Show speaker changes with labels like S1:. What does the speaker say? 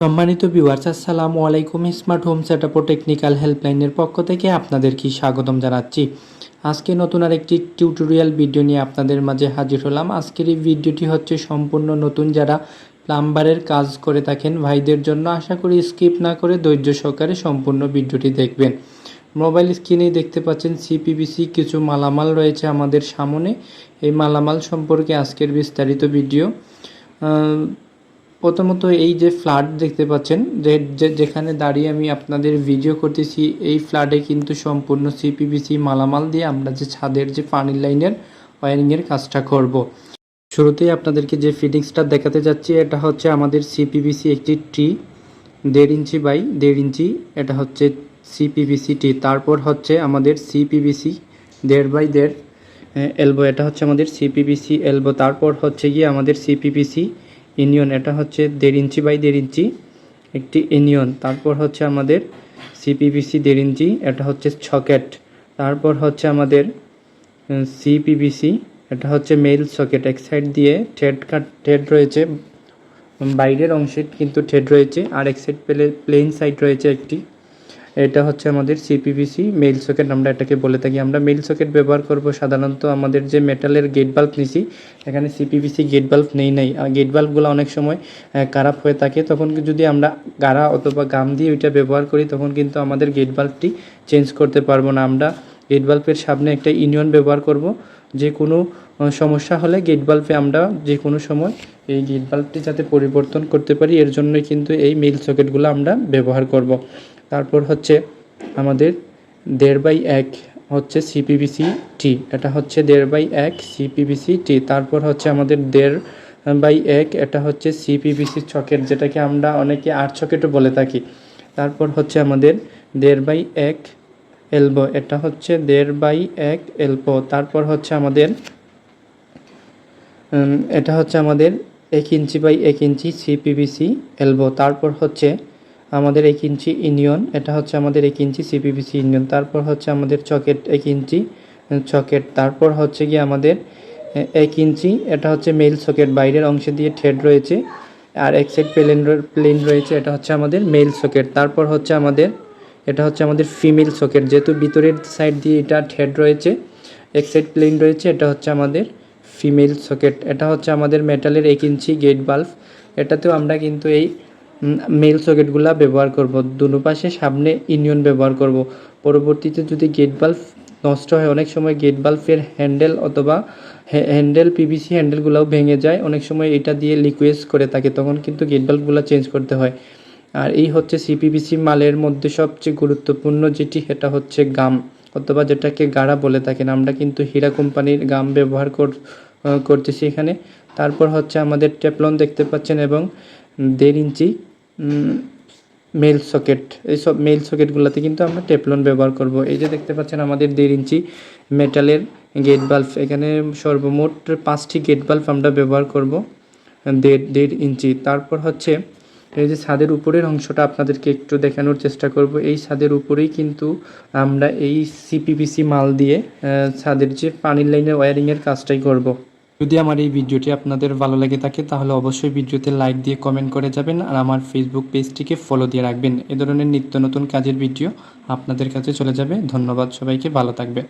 S1: সম্মানিত ভিউয়ার্স আসসালামু আলাইকুম। স্মার্ট হোম সেটআপ ও টেকনিক্যাল হেল্পলাইনের পক্ষ থেকে আপনাদের কি স্বাগতম জানাচ্ছি। আজকে নতুন আরেকটি টিউটোরিয়াল ভিডিও নিয়ে আপনাদের মাঝে হাজির হলাম। আজকের এই ভিডিওটি হচ্ছে সম্পূর্ণ নতুন। যারা প্লাম্বারের কাজ করে থাকেন ভাইদের জন্য, আশা করি স্কিপ না করে ধৈর্য সহকারে সম্পূর্ণ ভিডিওটি দেখবেন। মোবাইল স্ক্রিনেই দেখতে পাচ্ছেন সিপিবিসি কিছু মালামাল রয়েছে আমাদের সামনে। এই মালামাল সম্পর্কে আজকের বিস্তারিত ভিডিও প্রথমত এই যে ফ্ল্যাট দেখতে পাচ্ছেন, যে যেখানে দাঁড়িয়ে আমি আপনাদের ভিডিও করতেছি, এই ফ্ল্যাটে কিন্তু সম্পূর্ণ সিপিবিসি মালামাল দিয়ে আমরা যে ছাদের যে পানি লাইনের ওয়ারিংয়ের কাজটা করব। শুরুতেই আপনাদেরকে যে ফিটিংসটা দেখাতে যাচ্ছি, এটা হচ্ছে আমাদের সিপিবিসি একটি ট্রি দেড় ইঞ্চি বাই দেড় ইঞ্চি, এটা হচ্ছে সিপিবিসি টি তারপর হচ্ছে আমাদের সিপিবিসি দেড় বাই দেড় এলবো এটা হচ্ছে আমাদের সিপিবিসি এলবো তারপর হচ্ছে গিয়ে আমাদের সিপিবিসি ইউনিয়ন এটা হচ্ছে দেড় ইঞ্চি বাই দেড় ইঞ্চি একটি ইউনিয়ন তারপর হচ্ছে আমাদের সিপিবিসি দেড় ইঞ্চি, এটা হচ্ছে সকেট। তারপর হচ্ছে আমাদের সিপিবিসি এটা হচ্ছে মেল সকেট। এক সাইড দিয়ে ঠেড কাট ঠেড রয়েছে, বাইরের অংশে কিন্তু ঠেড রয়েছে, আর এক সাইড পেলে প্লেন সাইড রয়েছে একটি। এটা হচ্ছে আমাদের সিপিভিসি মেইল সকেট আমরা এটাকে বলে থাকি। আমরা মেইল সকেট ব্যবহার করব সাধারণত আমাদের যে মেটালের গেট বাল্ব নিছি, এখানে সিপিভিসি গেট বাল্ব নেই, নাই। গেট বাল্বগুলো অনেক সময় খারাপ হয়ে থাকে। তখন যদি আমরা গাড়া অথবা গাম দিয়ে ওইটা ব্যবহার করি, তখন কিন্তু আমাদের গেট বাল্বটি চেঞ্জ করতে পারব না। আমরা গেট বাল্বের সামনে একটা ইউনিয়ন ব্যবহার করব। যে কোনো সমস্যা হলে গেট বাল্বে আমরা যে কোনো সময় এই গেট বাল্বটি যাতে পরিবর্তন করতে পারি, এর জন্যই কিন্তু এই মেইল সকেটগুলো আমরা ব্যবহার করব। তারপর হচ্ছে আমাদের দেড় বাই এক হচ্ছে সিপিবিসি টি এটা হচ্ছে দেড় বাই এক সিপিবিসি টি তারপর হচ্ছে আমাদের দেড় বাই এক, এটা হচ্ছে সিপিবিসি ছকেট যেটাকে আমরা অনেকে আট ছকেটও বলে থাকি। তারপর হচ্ছে আমাদের দেড় বাই এক এলবো, এটা হচ্ছে দেড় বাই এক এলবো তারপর হচ্ছে আমাদের এটা হচ্ছে আমাদের এক ইঞ্চি বাই এক ইঞ্চি সিপিবিসি এলবো, তারপর হচ্ছে আমাদের এক ইঞ্চি ইউনিয়ন, এটা হচ্ছে আমাদের এক ইঞ্চি সিপিবিসি ইউনিয়ন, তারপর হচ্ছে আমাদের চকেট এক ইঞ্চি চকেট, তারপর হচ্ছে কি আমাদের এক ইঞ্চি, এটা হচ্ছে মেল সকেট বাইরের অংশে দিয়ে থ্রেড রয়েছে, আর এক সাইড প্লেন প্লেন রয়েছে, এটা হচ্ছে আমাদের মেল সকেট তারপর হচ্ছে আমাদের, এটা হচ্ছে আমাদের ফিমেল সকেট যেহেতু ভিতরের সাইড দিয়ে এটা থ্রেড রয়েছে, এক সাইড প্লেন রয়েছে, এটা হচ্ছে আমাদের ফিমেল সকেট এটা হচ্ছে আমাদের মেটালের এক ইঞ্চি গেট বাল্ব এটাতেও আমরা কিন্তু এই মেল সকেটগুলা ব্যবহার করব। দুনো পাশে সামনে ইউনিয়ন ব্যবহার করব। পরবর্তীতে যদি গেট বাল্ব নষ্ট হয়, অনেক সময় গেট বাল্বের হ্যান্ডেল অথবা হ্যান্ডেল পিভিসি হ্যান্ডেলগুলোও ভেঙে যায়। অনেক সময় এটা দিয়ে লিকুইজ করে থাকে, তখন কিন্তু গেট বাল্বগুলো চেঞ্জ করতে হয়। আর এই হচ্ছে সিপিভিসি মালের মধ্যে সবচেয়ে গুরুত্বপূর্ণ যেটি, সেটা হচ্ছে গাম অথবা যেটাকে গাড়া বলে থাকেন। আমরা কিন্তু হীরা কোম্পানির গাম ব্যবহার কর করতেছি এখানে। তারপর হচ্ছে আমাদের টেপলন দেখতে পাচ্ছেন এবং দেড় ইঞ্চি মেল সকেট এই সব মেল সকেটগুলোতে কিন্তু আমরা টেপলন ব্যবহার করব। এই যে দেখতে পাচ্ছেন আমাদের দেড় ইঞ্চি মেটালের গেট বাল্ব এখানে সর্বমোট পাঁচটি গেট বাল্ব আমরা ব্যবহার করব, দেড় দেড় ইঞ্চি। তারপর হচ্ছে, এই যে ছাদের উপরের অংশটা আপনাদেরকে একটু দেখানোর চেষ্টা করব। এই ছাদের উপরেই কিন্তু আমরা এই সিপিপিসি মাল দিয়ে ছাদের যে পানির লাইনের ওয়্যারিংয়ের কাজটাই করব। যদি আমার এই ভিডিওটি আপনাদের ভালো লাগে থাকে, তাহলে অবশ্যই ভিডিওতে লাইক দিয়ে কমেন্ট করে যাবেন আর আমার ফেসবুক পেজটিকে ফলো দিয়ে রাখবেন। এ ধরনের নিত্য নতুন কাজের ভিডিও আপনাদের কাছে চলে যাবে। ধন্যবাদ সবাইকে, ভালো থাকবে